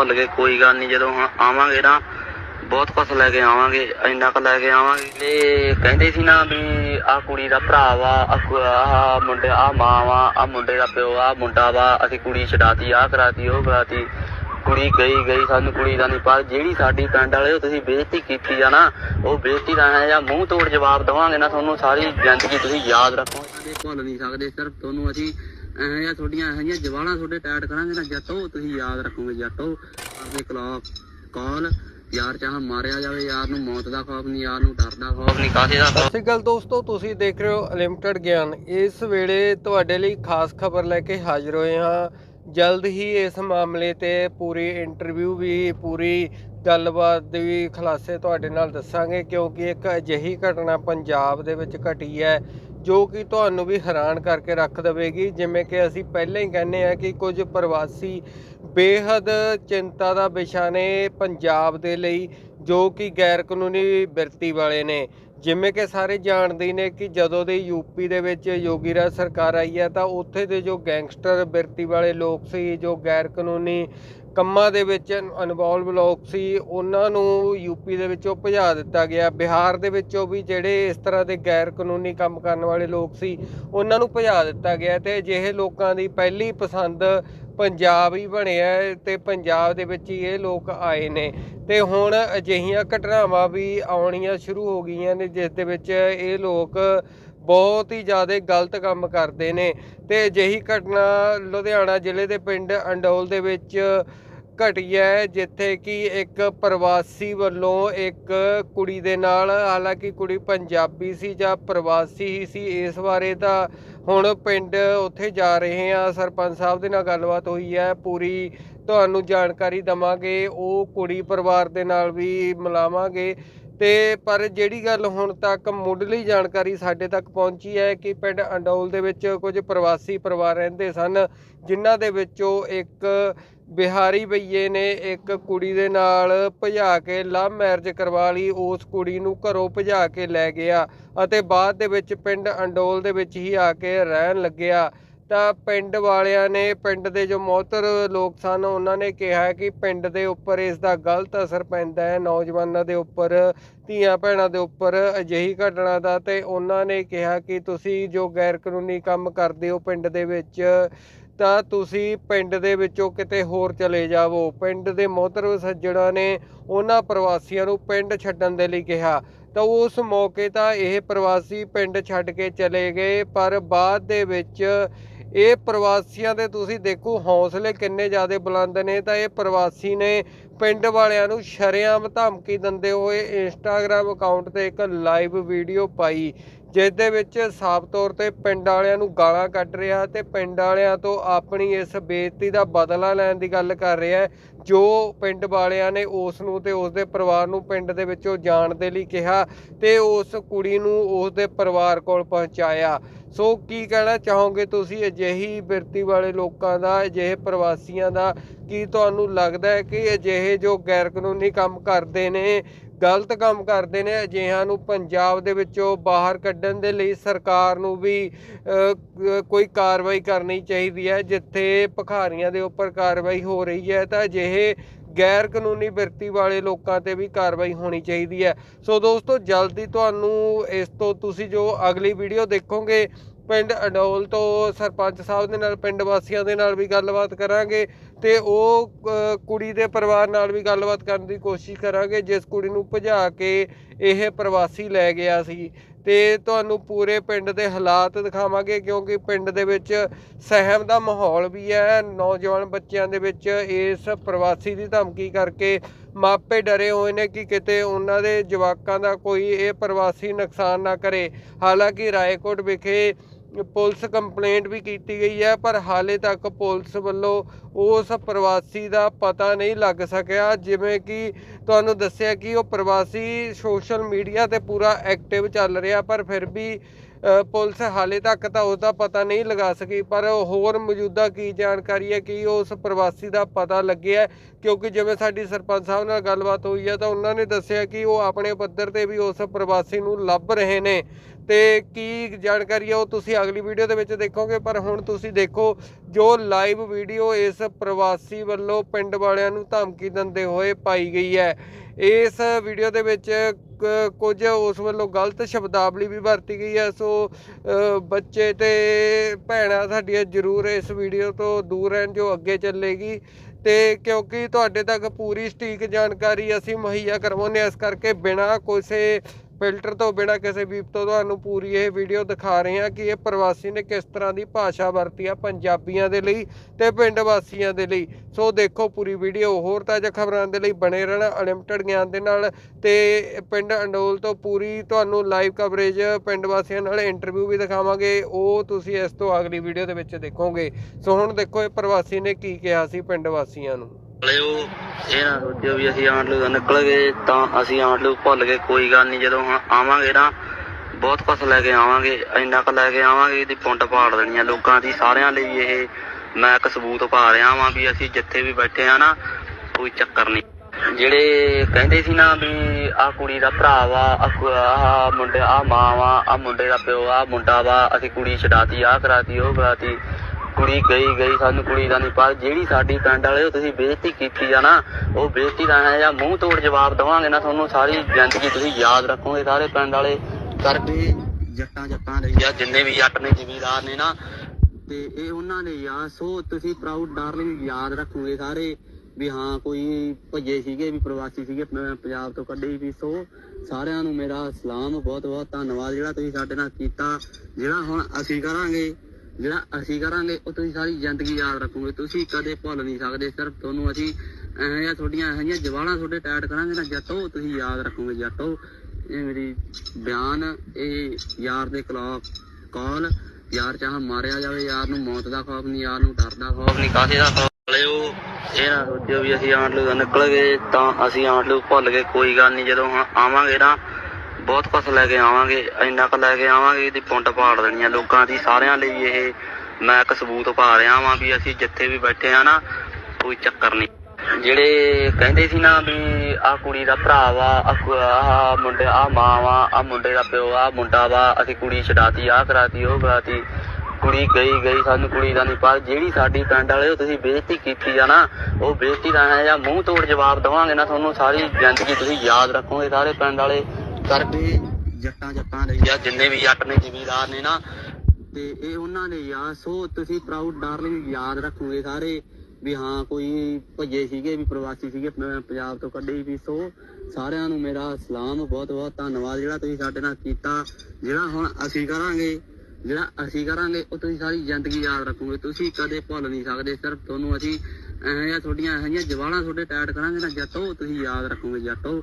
ਭੁੱਲ ਗਏ, ਕੋਈ ਗੱਲ ਨਹੀਂ ਜਦੋਂ ਹੁਣ ਆਵਾਂਗੇ ਨਾ, ਬਹੁਤ ਕੁਛ ਲੈ ਕੇ ਆਵਾਂਗੇ, ਇੰਨਾ ਕੁ ਲੈ ਕੇ ਆਵਾਂਗੇ ਤੇ ਕਹਿੰਦੇ ਸੀ ਨਾ ਵੀ ਆ ਕੁੜੀ ਦਾ ਭਰਾ ਵਾ ਆ ਮੁੰਡੇ ਆ ਮਾਂ ਵਾ ਆ ਮੁੰਡੇ ਦਾ ਪਿਓ ਆ ਮੁੰਡਾ ਵਾ, ਅਸੀਂ ਕੁੜੀ ਛਡਾਤੀ ਆ ਕਰਾਤੀ, ਉਹ ਕਰਾਤੀ। ਕੁੜੀ ਗਈ ਗਈ ਸਾਨੂੰ ਕੁੜੀ ਦਾ ਨਹੀਂ ਪਰ ਜਿਹੜੀ ਸਾਡੀ ਪਿੰਡ ਵਾਲੇ ਉਹ ਤੁਸੀਂ ਬੇਇੱਜ਼ਤੀ ਕੀਤੀ ਆ ਨਾ, ਉਹ ਬੇਇੱਜ਼ਤੀ ਦਾ ਹੈ ਜਾਂ ਮੂੰਹ ਤੋੜ ਜਵਾਬ ਦਵਾਂਗੇ ਨਾ, ਤੁਹਾਨੂੰ ਸਾਰੀ ਜ਼ਿੰਦਗੀ ਤੁਸੀਂ ਯਾਦ ਰੱਖੋ। ਭੁੱਲ ਨਹੀਂ ਸਕਦੇ, ਸਿਰਫ ਤੁਹਾਨੂੰ ਅਸੀਂ ਇਹੋ ਜਿਹਾ ਤੁਹਾਡੀਆਂ ਇਹੋ ਜਿਹੀਆਂ ਜਵਾਨਾਂ ਤੁਹਾਡੇ ਟੈਟ ਕਰਾਂਗੇ ਨਾ ਜੱਟੋ, ਤੁਸੀਂ ਯਾਦ ਰੱਖੋਗੇ ਜੱਟੋ, ਆਪਣੇ ਖਿਲਾਫ ਕਾਲ, ਯਾਰ ਚਾਹ ਮਾਰਿਆ ਜਾਵੇ, ਯਾਰ ਨੂੰ ਮੌਤ ਦਾ ਖੌਫ ਨਹੀਂ, ਯਾਰ ਨੂੰ ਡਰ ਦਾ ਖੌਫ ਨਹੀਂ ਕਾਹਦੇ ਦਾ ਸਤਿ ਸ਼੍ਰੀ ਅਕਾਲ ਦੋਸਤੋ, ਤੁਸੀਂ ਦੇਖ ਰਹੇ ਹੋ ਅਨਲਿਮਟਿਡ ਗਿਆਨ। ਇਸ ਵੇਲੇ ਤੁਹਾਡੇ ਲਈ ਖਾਸ ਖਬਰ ਲੈ ਕੇ ਹਾਜ਼ਰ ਹੋਏ ਹਾਂ। ਜਲਦ ਹੀ ਇਸ ਮਾਮਲੇ ਤੇ ਪੂਰੀ ਇੰਟਰਵਿਊ ਵੀ, ਪੂਰੀ ਗੱਲਬਾਤ ਦੇ ਵੀ ਖੁਲਾਸੇ ਤੁਹਾਡੇ ਨਾਲ ਦੱਸਾਂਗੇ, ਕਿਉਂਕਿ ਇੱਕ ਅਜਿਹੀ ਘਟਨਾ ਪੰਜਾਬ ਦੇ ਵਿੱਚ ਘਟੀ ਹੈ ਜੋ ਕਿ ਤੁਹਾਨੂੰ ਵੀ ਹੈਰਾਨ ਕਰਕੇ ਰੱਖ ਦੇਵੇਗੀ, ਜਿਵੇਂ ਕਿ ਅਸੀਂ ਪਹਿਲਾਂ ਹੀ ਕਹਿੰਦੇ ਆ ਕਿ ਕੁਝ ਪ੍ਰਵਾਸੀ ਬੇਹੱਦ ਚਿੰਤਾ ਦਾ ਵਿਸ਼ਾ ਨੇ ਪੰਜਾਬ ਦੇ ਲਈ, ਜੋ ਕਿ ਗੈਰ ਕਾਨੂੰਨੀ ਬਿਰਤੀ ਵਾਲੇ ਨੇ। ਜਿਵੇਂ ਕਿ ਸਾਰੇ ਜਾਣਦੇ ਨੇ ਕਿ ਜਦੋਂ ਦੇ ਯੂਪੀ ਦੇ ਵਿੱਚ ਯੋਗੀ ਰਾਜ ਸਰਕਾਰ ਆਈ ਹੈ, ਤਾਂ ਉੱਥੇ ਦੇ ਜੋ ਗੈਂਗਸਟਰ ਬਿਰਤੀ ਵਾਲੇ ਲੋਕ ਸੀ, ਜੋ ਗੈਰ ਕਾਨੂੰਨੀ ਕੰਮਾਂ ਦੇ ਵਿੱਚ ਇਨਵੋਲਵ ਲੋਕ ਸੀ, ਉਹਨਾਂ ਨੂੰ ਯੂਪੀ ਦੇ ਵਿੱਚੋਂ ਭਜਾ ਦਿੱਤਾ ਗਿਆ। ਬਿਹਾਰ ਦੇ ਵਿੱਚੋਂ ਵੀ ਜਿਹੜੇ ਇਸ ਤਰ੍ਹਾਂ ਦੇ ਗੈਰ ਕਾਨੂੰਨੀ ਕੰਮ ਕਰਨ ਵਾਲੇ ਲੋਕ ਸੀ, ਉਹਨਾਂ ਨੂੰ ਭਜਾ ਦਿੱਤਾ ਗਿਆ ਤੇ ਅਜਿਹੇ ਲੋਕਾਂ ਦੀ ਪਹਿਲੀ ਪਸੰਦ ਪੰਜਾਬ ਹੀ ਬਣਿਆ ਹੈ ਤੇ ਪੰਜਾਬ ਦੇ ਵਿੱਚ ਹੀ ਇਹ ਲੋਕ ਆਏ ਨੇ। ਤੇ ਹੁਣ ਅਜਿਹੀਆਂ ਘਟਨਾਵਾਂ ਵੀ ਆਉਣੀਆਂ ਸ਼ੁਰੂ ਹੋ ਗਈਆਂ ਨੇ, ਜਿਸ ਦੇ ਵਿੱਚ ਇਹ ਲੋਕ ਬਹੁਤ ਹੀ ਜ਼ਿਆਦਾ ਗਲਤ ਕੰਮ ਕਰਦੇ ਨੇ। ਤੇ ਅਜਿਹੀ ਘਟਨਾ ਲੁਧਿਆਣਾ ਜ਼ਿਲ੍ਹੇ ਦੇ ਪਿੰਡ ਅੰਡੋਲ ਦੇ ਵਿੱਚ ਘਟੀ ਹੈ, ਜਿੱਥੇ ਕਿ ਇੱਕ ਪ੍ਰਵਾਸੀ ਵੱਲੋਂ ਇੱਕ ਕੁੜੀ ਦੇ ਨਾਲ, ਹਾਲਾਂਕਿ ਕੁੜੀ ਪੰਜਾਬੀ ਸੀ ਜਾਂ ਪ੍ਰਵਾਸੀ ਹੀ ਸੀ, ਇਸ ਬਾਰੇ ਤਾਂ ਹੁਣ ਪਿੰਡ ਉੱਥੇ ਜਾ ਰਹੇ ਆ ਸਰਪੰਚ ਸਾਹਿਬ ਦੇ ਨਾਲ ਗੱਲਬਾਤ ਹੋਈ ਹੈ, ਪੂਰੀ ਤੁਹਾਨੂੰ ਜਾਣਕਾਰੀ ਦਵਾਂਗੇ। ਉਹ ਕੁੜੀ ਪਰਿਵਾਰ ਦੇ ਨਾਲ ਵੀ ਮਿਲਾਵਾਂਗੇ। ਤੇ ਪਰ ਜਿਹੜੀ ਗੱਲ ਹੁਣ ਤੱਕ ਮੁੱਢਲੀ ਜਾਣਕਾਰੀ ਸਾਡੇ ਤੱਕ ਪਹੁੰਚੀ ਹੈ ਕਿ ਪਿੰਡ ਅੰਡੋਲ ਦੇ ਵਿੱਚ ਕੁਝ ਪ੍ਰਵਾਸੀ ਪਰਿਵਾਰ ਰਹਿੰਦੇ ਸਨ, ਜਿਨ੍ਹਾਂ ਦੇ ਵਿੱਚੋਂ ਇੱਕ ਬਿਹਾਰੀ ਬਈਏ ਨੇ ਇੱਕ ਕੁੜੀ ਦੇ ਨਾਲ ਭਜਾ ਕੇ ਲਵ ਮੈਰਿਜ ਕਰਵਾ ਲਈ, ਉਸ ਕੁੜੀ ਨੂੰ ਘਰੋਂ ਭਜਾ ਕੇ ਲੈ ਗਿਆ ਅਤੇ ਬਾਅਦ ਦੇ ਵਿੱਚ ਪਿੰਡ ਅੰਡੋਲ ਦੇ ਵਿੱਚ ਹੀ ਆ ਕੇ ਰਹਿਣ ਲੱਗਿਆ। ਤਾਂ ਪਿੰਡ ਵਾਲਿਆਂ ਨੇ, ਪਿੰਡ ਦੇ ਜੋ ਮੋਹਤਰ ਲੋਕ ਸਨ, ਉਹਨਾਂ ਨੇ ਕਿਹਾ ਕਿ ਪਿੰਡ ਦੇ ਉੱਪਰ ਇਸ ਦਾ ਗਲਤ ਅਸਰ ਪੈਂਦਾ ਹੈ। ਨੌਜਵਾਨਾਂ ਦੇ ਉੱਪਰ, ਧੀਆਂ ਭੈਣਾਂ ਦੇ ਉੱਪਰ ਅਜਿਹੀ ਘਟਨਾ ਦਾ ਤੇ ਉਹਨਾਂ ਨੇ ਕਿਹਾ ਕਿ ਤੁਸੀਂ ਜੋ ਗੈਰ ਕਾਨੂੰਨੀ ਕੰਮ ਕਰਦੇ ਹੋ ਪਿੰਡ ਦੇ ਵਿੱਚ, ਤਾਂ ਤੁਸੀਂ ਪਿੰਡ ਦੇ ਵਿੱਚੋਂ ਕਿਤੇ ਹੋਰ ਚਲੇ ਜਾਵੋ। ਪਿੰਡ ਦੇ ਮੋਹਤਰ ਸੱਜਣਾ ਨੇ ਉਹਨਾਂ ਪ੍ਰਵਾਸੀਆਂ ਨੂੰ ਪਿੰਡ ਛੱਡਣ ਦੇ ਲਈ ਕਿਹਾ। ਤਾਂ ਉਸ ਮੌਕੇ ਤਾਂ ਇਹ ਪ੍ਰਵਾਸੀ ਪਿੰਡ ਛੱਡ ਕੇ ਚਲੇ ਗਏ, ਪਰ ਬਾਅਦ ਦੇ ਵਿੱਚ ਇਹ ਪ੍ਰਵਾਸੀਆਂ ਦੇ ਤੁਸੀਂ ਦੇਖੋ ਹੌਸਲੇ ਕਿੰਨੇ ਜ਼ਿਆਦਾ ਬੁਲੰਦ ਨੇ, ਤਾਂ ਇਹ ਪ੍ਰਵਾਸੀ ਨੇ ਪਿੰਡ ਵਾਲਿਆਂ ਨੂੰ ਸ਼ਰੇਆਮ ਧਮਕੀ ਦਿੰਦੇ ਹੋਏ ਇੰਸਟਾਗ੍ਰam ਅਕਾਊਂਟ ਤੇ ਇੱਕ ਲਾਈਵ ਵੀਡੀਓ ਪਾਈ ਜਿਸ ਦੇ ਵਿੱਚ ਸਾਫ਼ ਤੌਰ ਤੇ ਪਿੰਡ ਵਾਲਿਆਂ ਨੂੰ ਗਾਲਾਂ ਕੱਢ ਰਿਹਾ ਤੇ ਪਿੰਡ ਵਾਲਿਆਂ ਤੋਂ ਆਪਣੀ ਇਸ ਬੇਇੱਜ਼ਤੀ ਦਾ ਬਦਲਾ ਲੈਣ ਦੀ ਗੱਲ ਕਰ ਰਿਹਾ ਜੋ ਪਿੰਡ ਵਾਲਿਆਂ ਨੇ ਉਸ ਨੂੰ ਤੇ ਉਸ ਦੇ ਪਰਿਵਾਰ ਨੂੰ ਪਿੰਡ ਦੇ ਵਿੱਚੋਂ ਜਾਣ ਦੇ ਲਈ ਕਿਹਾ ਤੇ ਉਸ ਕੁੜੀ ਨੂੰ ਉਸ ਦੇ ਪਰਿਵਾਰ ਕੋਲ ਪਹੁੰਚਾਇਆ। ਸੋ ਕੀ ਕਹਿਣਾ ਚਾਹੋਗੇ ਤੁਸੀਂ ਅਜਿਹੀ ਬਿਰਤੀ ਵਾਲੇ ਲੋਕਾਂ ਦਾ, ਅਜਿਹੇ ਪ੍ਰਵਾਸੀਆਂ ਦਾ? ਕੀ ਤੁਹਾਨੂੰ ਲੱਗਦਾ ਹੈ ਕਿ ਅਜਿਹੇ ਜੋ ਗੈਰ ਕਾਨੂੰਨੀ ਕੰਮ ਕਰਦੇ ਨੇ, ਗਲਤ ਕੰਮ ਕਰਦੇ ਨੇ, ਅਜਿਹਿਆਂ ਨੂੰ ਪੰਜਾਬ ਦੇ ਵਿੱਚੋਂ ਬਾਹਰ ਕੱਢਣ ਦੇ ਲਈ ਸਰਕਾਰ ਨੂੰ ਵੀ ਕੋਈ ਕਾਰਵਾਈ ਕਰਨੀ ਚਾਹੀਦੀ ਹੈ? ਜਿੱਥੇ ਭਖਾਰੀਆਂ ਦੇ ਉੱਪਰ ਕਾਰਵਾਈ ਹੋ ਰਹੀ ਹੈ, ਤਾਂ ਅਜਿਹੇ ਗੈਰ ਕਾਨੂੰਨੀ ਬਿਰਤੀ ਵਾਲੇ ਲੋਕਾਂ ਤੇ ਵੀ ਕਾਰਵਾਈ ਹੋਣੀ ਚਾਹੀਦੀ ਹੈ। ਸੋ ਦੋਸਤੋ, ਜਲਦੀ ਤੁਹਾਨੂੰ ਇਸ ਤੋਂ ਤੁਸੀਂ ਜੋ ਅਗਲੀ ਵੀਡੀਓ ਦੇਖੋਗੇ, ਪਿੰਡ ਅਡੋਲ ਤੋਂ ਸਰਪੰਚ ਸਾਹਿਬ ਦੇ ਨਾਲ, ਪਿੰਡ ਵਾਸੀਆਂ ਦੇ ਨਾਲ ਵੀ ਗੱਲਬਾਤ ਕਰਾਂਗੇ ਤੇ ਉਹ ਕੁੜੀ ਦੇ ਪਰਿਵਾਰ ਨਾਲ ਵੀ ਗੱਲਬਾਤ ਕਰਨ ਦੀ ਕੋਸ਼ਿਸ਼ ਕਰਾਂਗੇ, ਜਿਸ ਕੁੜੀ ਨੂੰ ਭਜਾ ਕੇ ਇਹ ਪ੍ਰਵਾਸੀ ਲੈ ਗਿਆ ਸੀ। ਤੇ ਤੁਹਾਨੂੰ ਪੂਰੇ ਪਿੰਡ ਦੇ ਹਾਲਾਤ ਦਿਖਾਵਾਂਗੇ, ਕਿਉਂਕਿ ਪਿੰਡ ਦੇ ਵਿੱਚ ਸਹਿਮ ਦਾ ਮਾਹੌਲ ਵੀ ਹੈ। ਨੌਜਵਾਨ ਬੱਚਿਆਂ ਦੇ ਵਿੱਚ ਇਸ ਪ੍ਰਵਾਸੀ ਦੀ ਧਮਕੀ ਕਰਕੇ ਮਾਪੇ ਡਰੇ ਹੋਏ ਨੇ ਕਿ ਕਿਤੇ ਉਹਨਾਂ ਦੇ ਜਵਾਕਾਂ ਦਾ ਕੋਈ ਇਹ ਪ੍ਰਵਾਸੀ ਨੁਕਸਾਨ ਨਾ ਕਰੇ। ਹਾਲਾਂਕਿ ਰਾਏਕੋਟ ਵਿਖੇ ਪੁਲਿਸ ਕੰਪਲੇਂਟ ਵੀ ਕੀਤੀ ਗਈ ਹੈ, ਪਰ ਹਾਲੇ ਤੱਕ ਪੁਲਿਸ ਵੱਲੋਂ ਉਸ ਪ੍ਰਵਾਸੀ ਦਾ ਪਤਾ ਨਹੀਂ ਲੱਗ ਸਕਿਆ। ਜਿਵੇਂ ਕਿ ਤੁਹਾਨੂੰ ਦੱਸਿਆ ਕਿ ਉਹ ਪ੍ਰਵਾਸੀ ਸੋਸ਼ਲ ਮੀਡੀਆ ਤੇ ਪੂਰਾ ਐਕਟਿਵ ਚੱਲ ਰਿਹਾ, ਪਰ ਫਿਰ ਵੀ ਪੁਲਿਸ ਹਾਲੇ ਤੱਕ ਤਾਂ ਉਸ ਦਾ ਪਤਾ ਨਹੀਂ ਲਗਾ ਸਕੀ। ਪਰ ਹੋਰ ਮੌਜੂਦਾ ਕੀ ਜਾਣਕਾਰੀ ਹੈ ਕਿ ਉਸ ਪ੍ਰਵਾਸੀ ਦਾ ਪਤਾ ਲੱਗਿਆ ਕਿਉਂਕਿ ਜਿਵੇਂ ਸਾਡੀ ਸਰਪੰਚ ਸਾਹਿਬ ਨਾਲ ਗੱਲਬਾਤ ਹੋਈ ਹੈ, ਤਾਂ ਉਹਨਾਂ ਨੇ ਦੱਸਿਆ ਕਿ ਉਹ ਆਪਣੇ ਪੱਧਰ ਤੇ ਵੀ ਉਸ ਪ੍ਰਵਾਸੀ ਨੂੰ ਲੱਭ ਰਹੇ ਨੇ। ਤੇ ਕੀ ਜਾਣਕਾਰੀ ਆ ਉਹ ਤੁਸੀਂ ਅਗਲੀ ਵੀਡੀਓ ਦੇ ਵਿੱਚ ਦੇਖੋਗੇ, ਪਰ ਹੁਣ ਤੁਸੀਂ ਦੇਖੋ ਜੋ ਲਾਈਵ ਵੀਡੀਓ ਇਸ ਪ੍ਰਵਾਸੀ ਵੱਲੋਂ ਪਿੰਡ ਵਾਲਿਆਂ ਨੂੰ ਧਮਕੀ ਦਿੰਦੇ ਹੋਏ ਪਾਈ ਗਈ ਹੈ। ਇਸ ਵੀਡੀਓ ਦੇ ਵਿੱਚ ਕ- ਕੁਝ ਉਸ ਵੱਲੋਂ ਗਲਤ ਸ਼ਬਦਾਵਲੀ ਵੀ ਵਰਤੀ ਗਈ ਹੈ। ਸੋ ਬੱਚੇ ਤੇ ਭੈਣਾਂ ਸਾਡੀਆਂ ਜ਼ਰੂਰ ਇਸ ਵੀਡੀਓ ਤੋਂ ਦੂਰ ਰਹਿਣ ਜੋ ਅੱਗੇ ਚੱਲੇਗੀ। ਤੇ ਕਿਉਂਕਿ ਤੁਹਾਡੇ ਤੱਕ ਪੂਰੀ ਸਟੀਕ ਜਾਣਕਾਰੀ ਅਸੀਂ ਮੁਹੱਈਆ ਕਰਵਾਉਂਦੇ ਹਾਂ, ਇਸ ਕਰਕੇ ਬਿਨਾਂ ਕਿਸੇ ਫਿਲਟਰ ਤੋਂ ਬਿਨਾਂ ਕਿਸੇ ਵੀਪ ਤੋਂ ਤੁਹਾਨੂੰ ਪੂਰੀ ਇਹ ਵੀਡੀਓ ਦਿਖਾ ਰਹੇ ਹਾਂ ਕਿ ਇਹ ਪ੍ਰਵਾਸੀ ਨੇ ਕਿਸ ਤਰ੍ਹਾਂ ਦੀ ਭਾਸ਼ਾ ਵਰਤੀ ਆ ਪੰਜਾਬੀਆਂ ਦੇ ਲਈ ਤੇ ਪਿੰਡ ਵਾਸੀਆਂ ਦੇ ਲਈ। ਸੋ ਦੇਖੋ ਪੂਰੀ ਵੀਡੀਓ ਹੋਰ ਤਾਜ਼ਾ ਖਬਰਾਂ ਦੇ ਲਈ ਬਣੇ ਰਹਿਣਾ ਅਨਲਿਮਟਿਡ ਗਿਆਨ ਦੇ ਨਾਲ ਤੇ ਪਿੰਡ ਅੰਡੋਲ ਤੋਂ ਪੂਰੀ ਤੁਹਾਨੂੰ ਲਾਈਵ ਕਵਰੇਜ ਪਿੰਡ ਵਾਸੀਆਂ ਨਾਲ ਇੰਟਰਵਿਊ ਵੀ ਦਿਖਾਵਾਂਗੇ। ਉਹ ਤੁਸੀਂ ਇਸ ਤੋਂ ਅਗਲੀ ਵੀਡੀਓ ਦੇ ਵਿੱਚ ਦੇਖੋਗੇ। ਸੋ ਹੁਣ ਦੇਖੋ ਇਹ ਪ੍ਰਵਾਸੀ ਨੇ ਕੀ ਕਿਹਾ ਸੀ ਪਿੰਡ ਵਾਸੀਆਂ ਨੂੰ। ਲਿਓ। ਇਹ ਨਾ ਸੋਚਿਓ ਵੀ ਅਸੀਂ ਆਂਟਲੂ ਤੋਂ ਨਿਕਲ ਗਏ ਤਾਂ ਅਸੀਂ ਆਂਟਲੂ ਭੁੱਲ ਗਏ, ਕੋਈ ਗੱਲ ਨਹੀਂ, ਜਦੋਂ ਆਵਾਂਗੇ ਨਾ ਬਹੁਤ ਕੁਛ ਲੈ ਕੇ ਆਵਾਂਗੇ, ਇੰਨਾ ਕੁ ਲੈ ਕੇ ਆਵਾਂਗੇ ਇਹਦੀ ਪੁੰਡ ਪਾੜ ਦੇਣੀ ਆ ਲੋਕਾਂ ਦੀ, ਸਾਰਿਆਂ ਲਈ ਇਹ ਮੈਂ ਇੱਕ ਸਬੂਤ ਪਾ ਰਿਹਾ ਵਾਂ ਵੀ ਅਸੀਂ ਜਿੱਥੇ ਵੀ ਬੈਠੇ ਆ ਨਾ ਕੋਈ ਚੱਕਰ ਨਹੀਂ। ਜਿਹੜੇ ਕਹਿੰਦੇ ਸੀ ਨਾ ਵੀ ਆ ਕੁੜੀ ਦਾ ਭਰਾ ਵਾ ਆ ਮੁੰਡੇ ਆ ਮਾਂ ਵਾ ਆ ਮੁੰਡੇ ਦਾ ਪਿਓ ਆ ਮੁੰਡਾ ਵਾ, ਅਸੀਂ ਕੁੜੀ ਛਡਾਤੀ ਆ ਕਰਾਤੀ, ਉਹ ਕਰਾਤੀ। ਕੁੜੀ ਗਈ ਗਈ ਸਾਨੂੰ ਕੁੜੀ ਦਾ ਨਹੀਂ ਪਰ ਜਿਹੜੀ ਸਾਡੀ ਪਿੰਡ ਵਾਲੇ ਉਹ ਤੁਸੀਂ ਬੇਇੱਜ਼ਤੀ ਕੀਤੀ ਆ ਨਾ, ਉਹ ਬੇਇੱਜ਼ਤੀ ਦਾ ਹੈ ਜਾਂ ਮੂੰਹ ਤੋੜ ਜਵਾਬ ਦਵਾਂਗੇ ਨਾ, ਤੁਹਾਨੂੰ ਸਾਰੀ ਜ਼ਿੰਦਗੀ ਤੁਸੀਂ ਯਾਦ ਰੱਖੋਗੇ ਸਾਰੇ ਪਿੰਡ ਵਾਲੇ। ਕਰਦੇ ਜੱਟਾਂ ਜੱਟਾਂ ਦੇ ਜਾਂ ਜਿੰਨੇ ਵੀ ਜੱਟ ਨੇ, ਜ਼ਿਮੀਦਾਰ ਨੇ ਨਾ, ਤੇ ਇਹ ਉਹਨਾਂ ਨੇ ਯਾਰ ਸੋ ਤੁਸੀਂ ਪ੍ਰਾਊਡ ਡਾਰਲਿੰਗ ਯਾਦ ਰੱਖੋਗੇ ਸਾਰੇ ਵੀ ਹਾਂ, ਕੋਈ ਭੱਜੇ ਸੀਗੇ, ਵੀ ਪ੍ਰਵਾਸੀ ਸੀਗੇ ਪੰਜਾਬ ਤੋਂ ਕੱਢੇ ਵੀ। ਸੋ ਸਾਰਿਆਂ ਨੂੰ ਮੇਰਾ ਸਲਾਮ ਬਹੁਤ ਬਹੁਤ ਧੰਨਵਾਦ ਜਿਹੜਾ ਤੁਸੀਂ ਸਾਡੇ ਨਾਲ ਕੀਤਾ, ਜਿਹੜਾ ਹੁਣ ਅਸੀਂ ਕਰਾਂਗੇ। ਜਿਹੜਾ ਅਸੀਂ ਕਰਾਂਗੇ ਉਹ ਤੁਸੀਂ ਸਾਰੀ ਜ਼ਿੰਦਗੀ ਯਾਦ ਰੱਖੋਗੇ। ਤੁਸੀਂ ਕਦੇ ਭੁੱਲ ਨਹੀਂ ਸਕਦੇ, ਸਿਰਫ ਤੁਹਾਨੂੰ ਅਸੀਂ ਇਹੋ ਜਿਹਾ ਤੁਹਾਡੀਆਂ ਇਹੋ ਜਿਹੀਆਂ ਜਵਾਲਾਂ ਤੁਹਾਡੇ ਟੈਟ ਕਰਾਂਗੇ ਨਾ, ਜੱਟੋ, ਤੁਸੀਂ ਯਾਦ ਰੱਖੋਗੇ, ਜੱਟੋ। ਇਹ ਮੇਰੀ ਬਿਆਨ, ਇਹ ਯਾਰ ਦੇ ਖਿਲਾਫ ਕਾਲ। ਯਾਰ ਚਾਹ ਮਾਰਿਆ ਜਾਵੇ, ਯਾਰ ਨੂੰ ਮੌਤ ਦਾ ਖੌਫ ਨਹੀਂ, ਯਾਰ ਨੂੰ ਡਰ ਦਾ ਖੌਫ ਨਹੀਂ ਕਾਹਦੇ ਦਾ ਖੌਫ ਲਿਓ ਇਹ ਨਾ ਸੋਚਿਓ ਵੀ ਅਸੀਂ ਆਂਟਲੂ ਦਾ ਨਿਕਲ ਗਏ, ਤਾਂ ਅਸੀਂ ਆਂਟਲੂ ਭੁੱਲ ਗਏ, ਕੋਈ ਗੱਲ ਨਹੀਂ, ਜਦੋਂ ਆਵਾਂਗੇ ਨਾ ਬਹੁਤ ਕੁਛ ਲੈ ਕੇ ਆਵਾਂਗੇ, ਇੰਨਾ ਕੁ ਲੈ ਕੇ ਆਵਾਂਗੇ ਇਹਦੀ ਪੁੰਡ ਪਾੜ ਦੇਣੀ ਆ ਲੋਕਾਂ ਦੀ, ਸਾਰਿਆਂ ਲਈ ਇਹ ਮੈਂ ਇੱਕ ਸਬੂਤ ਪਾ ਰਿਹਾ ਵਾਂ ਵੀ ਅਸੀਂ ਜਿੱਥੇ ਵੀ ਬੈਠੇ ਆ ਨਾ, ਕੋਈ ਚੱਕਰ ਨਹੀਂ। ਜਿਹੜੇ ਕਹਿੰਦੇ ਸੀ ਨਾ ਵੀ ਆ ਕੁੜੀ ਦਾ ਭਰਾ ਵਾ ਆ ਮੁੰਡੇ ਆ ਮਾਂ ਵਾ ਆ ਮੁੰਡੇ ਦਾ ਪਿਓ ਆ ਮੁੰਡਾ ਵਾ, ਅਸੀਂ ਕੁੜੀ ਛਡਾਤੀ ਆ ਕਰਾਤੀ, ਉਹ ਕਰਾਤੀ। ਕੁੜੀ ਗਈ ਗਈ ਸਾਨੂੰ ਕੁੜੀ ਦਾ ਨਹੀਂ ਪਰ ਜਿਹੜੀ ਸਾਡੀ ਪਿੰਡ ਵਾਲੇ ਉਹ ਤੁਸੀਂ ਬੇਇੱਜ਼ਤੀ ਕੀਤੀ ਆ ਨਾ, ਉਹ ਬੇਇੱਜ਼ਤੀ ਦਾ ਹੈ ਜਾਂ ਮੂੰਹ ਤੋੜ ਜਵਾਬ ਦਵਾਂਗੇ ਨਾ, ਤੁਹਾਨੂੰ ਸਾਰੀ ਜ਼ਿੰਦਗੀ ਤੁਸੀਂ ਯਾਦ ਰੱਖੋਗੇ ਸਾਰੇ ਪਿੰਡ ਵਾਲੇ। ਕਰਕੇ ਜੱਟਾਂ ਜੱਟਾਂ ਦੇ ਜਾਂ ਜਿੰਨੇ ਵੀ ਜੱਟ ਨੇ ਜ਼ਿਮੀਦਾਰ ਨੇ ਨਾ, ਤੇ ਇਹ ਉਹਨਾਂ ਨੇ ਯਾਰ ਸੋ ਤੁਸੀਂ ਪ੍ਰਾਊਡ ਡਾਰਲਿੰਗ ਯਾਦ ਰੱਖੋਗੇ ਸਾਰੇ ਵੀ ਹਾਂ, ਕੋਈ ਭੱਜੇ ਸੀਗੇ, ਵੀ ਪ੍ਰਵਾਸੀ ਸੀਗੇ ਪੰਜਾਬ ਤੋਂ ਕੱਢੇ ਵੀ ਸੋ ਸਾਰਿਆਂ ਨੂੰ ਮੇਰਾ ਸਲਾਮ, ਬਹੁਤ ਬਹੁਤ ਧੰਨਵਾਦ। ਜਿਹੜਾ ਤੁਸੀਂ ਸਾਡੇ ਨਾਲ ਕੀਤਾ, ਜਿਹੜਾ ਹੁਣ ਅਸੀਂ ਕਰਾਂਗੇ, ਜਿਹੜਾ ਅਸੀਂ ਕਰਾਂਗੇ, ਉਹ ਤੁਸੀਂ ਸਾਰੀ ਜ਼ਿੰਦਗੀ ਯਾਦ ਰੱਖੋਗੇ। ਤੁਸੀਂ ਕਦੇ ਭੁੱਲ ਨਹੀਂ ਸਕਦੇ, ਸਿਰਫ ਤੁਹਾਨੂੰ ਅਸੀਂ ਇਹੋ ਜਿਹਾ ਤੁਹਾਡੀਆਂ ਇਹੋ ਜਿਹੀਆਂ ਜਵਾਲਾਂ ਤੁਹਾਡੇ ਟੈਟ ਕਰਾਂਗੇ ਨਾ, ਜੱਟੋ, ਤੁਸੀਂ ਯਾਦ ਰੱਖੋਗੇ ਜੱਟੋ।